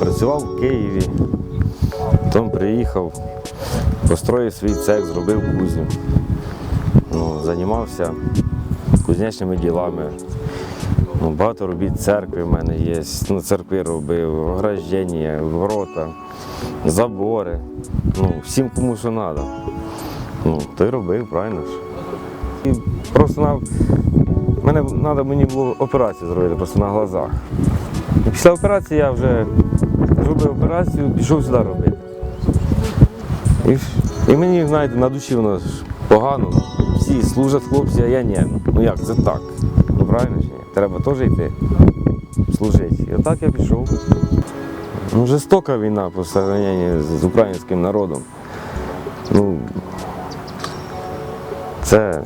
працював в Києві, потім приїхав, построїв свій цех, зробив кузню. Ну, займався кузнячними ділами. Ну, багато робіт церкви в мене є. Ну, церкви робив, ограждення, ворота, забори. Ну, всім кому що треба. Ну, то й робив, правильно ж. І просто на... мене треба мені було операцію зробити просто на глазах. Після операції я вже зробив операцію, пішов сюди робити. І, і мені, знаєте, на душі воно ж погано. Всі служать хлопці, а я ні. Ну як, це так. Ну правильно чи ні? Треба теж йти служити. І отак я пішов. Ну, жорстока війна по сравненню з українським народом. Ну, це,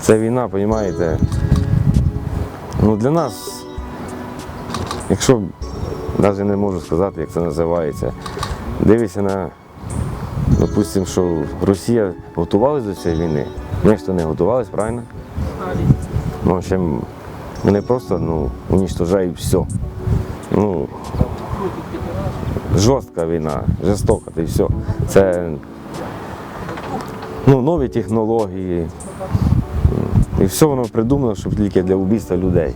це війна, розумієте. Ну, для нас, якщо навіть не можу сказати, як це називається, дивишся на, допустимо, що Росія готувалася до цієї війни. Ми ж то не готувалися, правильно? Ну, общем, вони просто ну, уничтожають все. Ну, жорстка війна, жорстока, та все. Це ну, нові технології. І все воно придумано, щоб тільки для вбивства людей.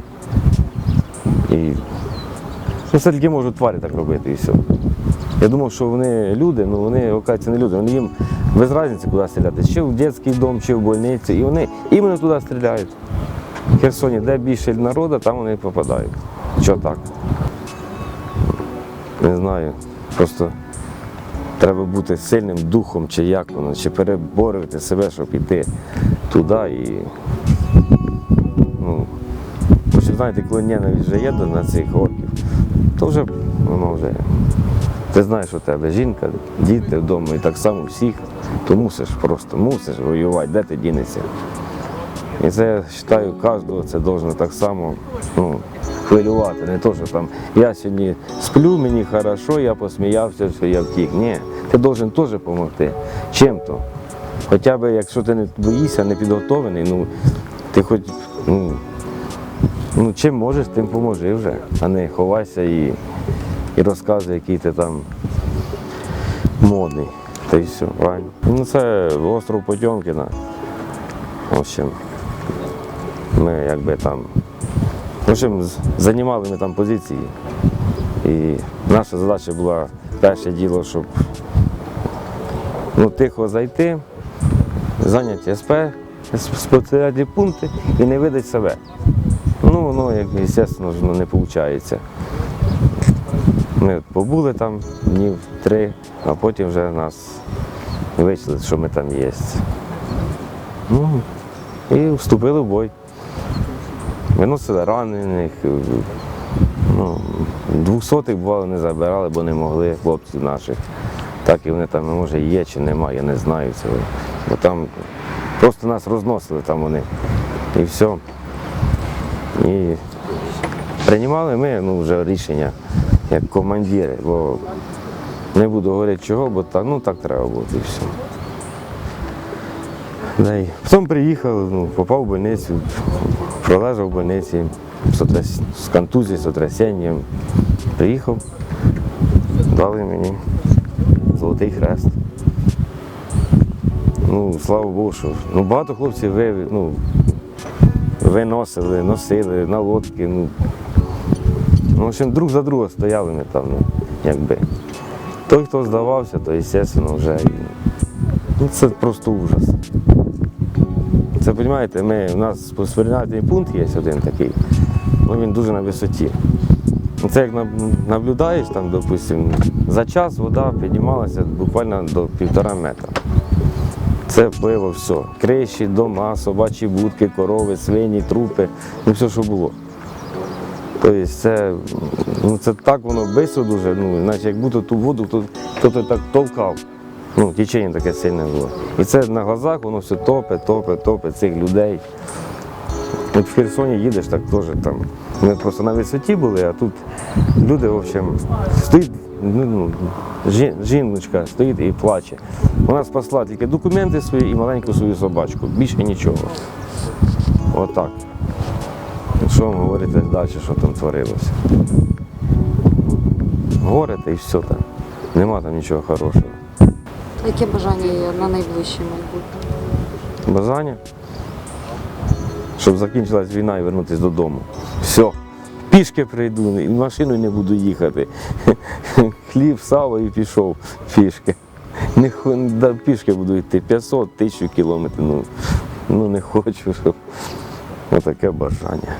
І ну, це тільки можуть тварі так робити і все. Я думав, що вони люди, ну вони, оказується, не люди. Вони їм без різниці, куди стріляти. Чи в дитячий дом, чи в больницю. І вони іменно туди стріляють. В Херсоні, де більше народу, там вони попадають. Що так? Не знаю. Просто треба бути сильним духом, чи як воно, чи переборювати себе, щоб йти туди і. Ну, знаєте, коли ненависть вже є до на цих орків, то вже воно вже. Ти знаєш, у тебе жінка, діти вдома і так само всіх, то мусиш просто, мусиш воювати, де ти дінешся. І це я вважаю, кожного це должно так само ну, хвилювати. Не то, що там я сьогодні сплю, мені хорошо, я посміявся, що я втік. Ні, ти должен теж допомогти. Чим-то. Хоча б якщо ти не боїшся, не підготовлений, ну ти хоч ну, ну, чим можеш, тим поможи вже, а не ховайся і, і розказуй, який ти там модний. Та й все, правильно. Ну це остров Потьомкіна. В общем, ми якби там. В общем, займали ми там позиції. І наша задача була перше діло, щоб ну, тихо зайти, зайняти СП, спостерігати пункти і не видати себе. Ну, воно, як, звісно, ну, не виходить. Ми побули там днів три, а потім вже нас вичислили, що ми там є. Ну, і вступили в бой. Виносили ранених. Ну, двохсотих бувало не забирали, бо не могли хлопців наших. Так і вони там, може, є чи немає, я не знаю цього. Бо там просто нас розносили там вони. І все. І приймали ми ну, вже рішення як командири, бо не буду говорити чого, бо так, ну, так треба було і все. Да, і Потім приїхав, ну, попав в больницю, пролежав в больниці з контузією, з сотрясінням. Приїхав, дали мені золотий хрест. Ну, слава Богу, що ну, багато хлопців ви, ну, виносили, носили на лодки. Ну, ну, в общем, друг за друга стояли ми там, ну, якби. Той, хто здавався, то, звісно, вже. Ну, це просто ужас. Це розумієте, ми, у нас спостерігательний пункт є один такий, ну він дуже на висоті. Ну, Це як наб- наблюдаєш, там, допустим, за час вода піднімалася буквально до півтора метра. Це пиво, все. Криші, дома, собачі будки, корови, свині, трупи, ну все, що було. Тобто це, ну, це так воно бисо дуже, ну, наче як будто ту воду то хтось так товкав. Ну, Тічення таке сильне було. І це на глазах воно все топе, топе, топе цих людей. От в Херсоні їдеш так теж там. Ми просто на висоті були, а тут люди, в общем, стоїть, ну, ну, жіночка стоїть і плаче. Вона спасла тільки документи свої і маленьку свою собачку. Більше нічого. Отак. Що вам говорити далі, що там творилося? Горе та і все там. Нема там нічого хорошого. Яке бажання є на найближче майбутнє? Бажання, щоб закінчилась війна і вернутися додому. Все. Пішки прийду, і машиною не буду їхати. Хліб, сало і пішов пішки. Не, да, пішки буду йти 500 тисяч кілометрів. Ну, ну не хочу, щоб отаке бажання.